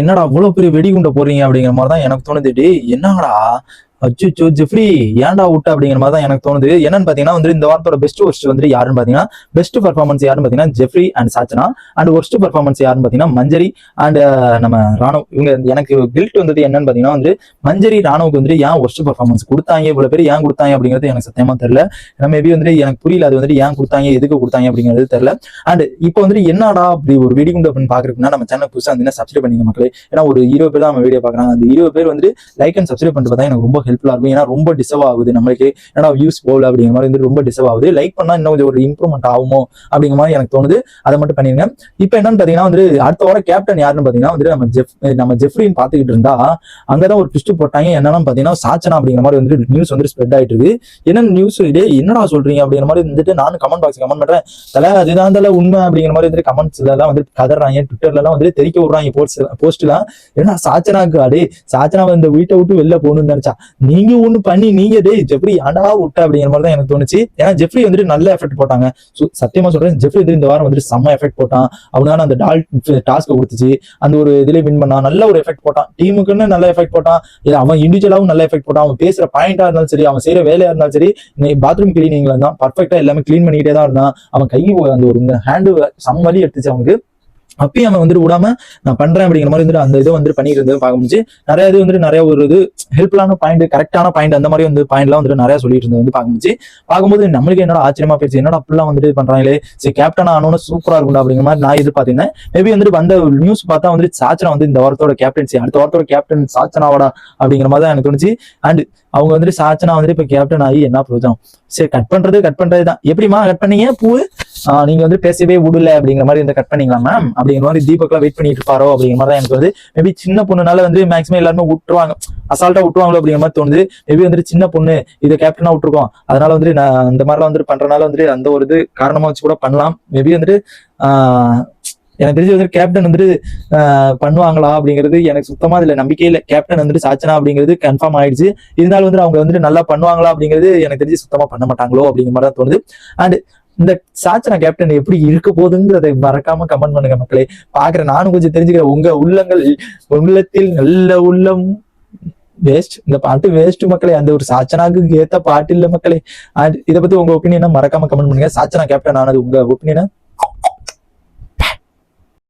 என்னடா இவ்வளவு பெரிய வெடிகுண்ட போறீங்க அப்படிங்கிற மாதிரி தான் எனக்கு தோணுது. டே என்னடா அச்சுச்சோ ஜெஃப்ரி ஏன்டா விட்ட அப்படிங்கிற மாதிரி தான் எனக்கு தோணுது. என்னன்னு பாத்தீங்கன்னா வந்து இந்த வாரத்தோட பெஸ்ட் ஒர்ஸ்ட் வந்து யாருன்னு பாத்தீங்கன்னா பெஸ்ட் பர்ஃபார்மன்ஸ் யாருன்னு பாத்தீங்கன்னா Jeffrey and Sachana. And worst performance யாருன்னு பாத்தீங்கன்னா மஞ்சரி அண்ட் நம்ம ராணுவ. இவங்க எனக்கு கில்ட் வந்தது என்னன்னு பாத்தீங்கன்னா வந்து மஞ்சரி ராணுவுக்கு வந்து ஏன் ஒர்ஸ்ட் பர்ஃபார்மன்ஸ் கொடுத்தாங்க? இவ்வளவு பேர் ஏன் கொடுத்தாங்க அப்படிங்கிறது எனக்கு சத்தியமா தெரியல. மேபி வந்து எனக்கு புரியல அது வந்துட்டு ஏன் கொடுத்தாங்க எதுக்கு கொடுத்தாங்க அப்படிங்கிறது தெரியல. அண்ட் இப்போ வந்துட்டு என்னடா அப்படி ஒரு வெடிகுண்டு அப்படின்னு நம்ம சேனல் புதுசாக வந்து சப்ஸ்கிரைப் பண்ணிங்க மக்களே. ஏன்னா ஒரு இருபது பேர் தான் நம்ம வீடியோ பாக்குறாங்க அந்த இருபது பேர் வந்து லைக் அண்ட் சப்ஸ்கிரைப் பண்ணிட்டு பார்த்தா எனக்கு ரொம்ப ஹெல்ப்ஃபுல்லாக இருக்கும். ஏன்னா ரொம்ப டிசர்வ் ஆகுது நம்மளுக்கு. ஏன்னா வியூஸ் போகல அப்படிங்கிற மாதிரி வந்து ரொம்ப டிசர்வ் ஆகுது. லைக் பண்ணால் இன்னும் கொஞ்சம் ஒரு இம்ப்ரூவ்மெண்ட் ஆகுமோ அப்படிங்கிற மாதிரி எனக்கு தோணுது. அதை மட்டும் பண்ணிருங்க. இப்போ என்னன்னு பாத்தீங்கன்னா வந்து அடுத்த வாரம் கேப்டன் யாருன்னு பார்த்தீங்கன்னா வந்து நம்ம ஜெஃப் நம்ம ஜெஃப்ரின்னு பார்த்துக்கிட்டு இருந்தா அங்கதான் ஒரு ட்விஸ்ட் போட்டாங்க. என்னன்னா பாத்தீங்கன்னா சாச்சனா அப்படிங்கிற மாதிரி வந்து நியூஸ் வந்து ஸ்ப்ரெட் ஆயிட்டு இருக்கு. என்ன நியூஸ் இதே? என்னடா சொல்றீங்க அப்படிங்கிற மாதிரி வந்துட்டு நானும் கமெண்ட் பாக்ஸ் கமெண்ட் பண்றேன். தலை அதுதான் தலை உண்மை அப்படிங்கிற மாதிரி வந்து கமெண்ட்ஸ்ல எல்லாம் வந்து கதறாங்க. ட்விட்டர்ல எல்லாம் வந்து தெரிக்க விடுறாங்க. போஸ்ட் போஸ்ட்லாம் ஏன்னா சாச்சனாக்கு அடே சாச்சனா இந்த வீட்டை விட்டு வெளில போகணும்னு நினைச்சா. நீங்க ஒண்ணு பண்ணி நீங்க டேய் ஜெஃப்ரி ஆண்டா விட்ட அப்படிங்கிற மாதிரி தான் எனக்கு தோணுச்சு. ஏன்னா ஜெஃப்ரி வந்துட்டு நல்ல எஃபெக்ட் போட்டாங்க. So, சத்தியமா சொல்றேன் ஜெஃப்ரி வந்து இந்த வாரம் வந்துட்டு செம்ம எஃபெக்ட் போட்டான். அவனால அந்த டால் டாஸ்க் கொடுத்துச்சு. அந்த ஒரு இதுல வின் பண்ணான். நல்ல ஒரு எஃபெக்ட் போட்டான். டீமுக்குன்னு நல்ல எஃபெக்ட் போட்டான். இல்ல அவன் இண்டிவிஜுவலாவும் நல்ல எஃபெக்ட் போட்டான். அவன் பேசுற பாயிண்டா இருந்தாலும் சரி அவன் செய்யற வேலையா இருந்தாலும் சரி பாத்ரூம் கிளீனிங்ல இருந்தான். பர்ஃபெக்டா எல்லாமே க்ளீன் பண்ணிக்கிட்டே தான் இருந்தான். அவன் கை அந்த ஒரு ஹேண்டு செம்ம வலி எடுத்துச்சு அவனுக்கு. அப்பயும் அவன் வந்துட்டு விடாம நான் பண்றேன் அப்படிங்கிற மாதிரி வந்துட்டு அந்த இதை வந்து பண்ணிட்டு இருந்தது பார்க்க முடிஞ்சு நிறைய இது வந்துட்டு நிறைய ஒரு இது ஹெல்ப்ஃபுல்லான பாயிண்ட் கரெக்டான பாயிண்ட் அந்த மாதிரி வந்து பாயிண்ட்லாம் வந்துட்டு நிறைய சொல்லிட்டு இருந்தது வந்து பார்க்க முடிஞ்சு பார்க்கும்போது நம்மளுக்கு என்னோட ஆச்சரியமா போயிடுச்சு. என்னடா அப்படிலாம் வந்துட்டு பண்றாங்களே? சரி கேப்டன் ஆனோன்னு சூப்பரா இருக்கும்டா அப்படிங்கிற மாதிரி நான் எதிர்பார்த்தேன் மேபி வந்துட்டு வந்த நியூஸ் பார்த்தா வந்துட்டு சாச்சனா வந்து இந்த வாரத்தோட கேப்டன்சி அடுத்த வாரத்தோட கேப்டன் சாச்சனாவாடா அப்படிங்கிற மாதிரி தான் எனக்கு தோணுச்சு. அண்ட் அவங்க வந்துட்டு சாச்சனா வந்துட்டு இப்ப கேப்டன் ஆகி என்ன பிரயோஜனம்? சரி கட் பண்றது கட் பண்றது தான் எப்படிமா கட் பண்ணீங்க? பூ நீங்க வந்து பேசவே விடல அப்படிங்கிற மாதிரி வந்து கட் பண்ணீங்களா மேம் அப்படிங்கிற மாதிரி தீபக்லாம் வெயிட் பண்ணிட்டு இருப்பாரோ அப்படிங்கிற மாதிரி தான் எனக்கு வந்து மேபி சின்ன பொண்ணுனால வந்து மேக்ஸிமம் எல்லாருமே விட்டுருவாங்க. அசால்ட்டா விட்டுருவாங்களோ அப்படிங்கிற மாதிரி தோணுது. மேபி வந்துட்டு சின்ன பொண்ணு இதை கேப்டனா விட்டுருக்கோம். அதனால வந்துட்டு நான் இந்த மாதிரிலாம் வந்துட்டு பண்றதுனால வந்துட்டு அந்த ஒரு இது காரணமா வச்சு கூட பண்ணலாம். மேபி வந்துட்டு எனக்கு தெரிஞ்சு வந்துட்டு கேப்டன் வந்துட்டு பண்ணுவாங்களா அப்படிங்கிறது எனக்கு சுத்தமா இதுல நம்பிக்கை இல்லை. கேப்டன் வந்துட்டு சாச்சனா அப்படிங்கிறது கன்ஃபார்ம் ஆயிடுச்சு. இருந்தாலும் வந்துட்டு அவங்க வந்துட்டு நல்லா பண்ணுவாங்களா அப்படிங்கிறது எனக்கு தெரிஞ்சு சுத்தமா பண்ண மாட்டாங்களோ அப்படிங்கிற மாதிரி தான் தோணுது. அண்ட் இந்த சாச்சனா கேப்டன் எப்படி இருக்க போகுதுங்கிறத மறக்காம கமெண்ட் பண்ணுங்க மக்களே. பாக்குறேன் நானும் கொஞ்சம் தெரிஞ்சுக்கிறேன். உங்க உள்ளங்கள் உள்ளத்தில் நல்ல உள்ளம். வேஸ்ட் இந்த பாட்டு வேஸ்ட் மக்களே. அந்த ஒரு சாச்சனாக்கு ஏத்த பாட்டு இல்ல மக்களே. அண்ட் இதை பத்தி உங்க ஒப்பீனியனா மறக்காம கமெண்ட் பண்ணுங்க. சாச்சனா கேப்டன் ஆனது உங்க ஒப்பீனியனா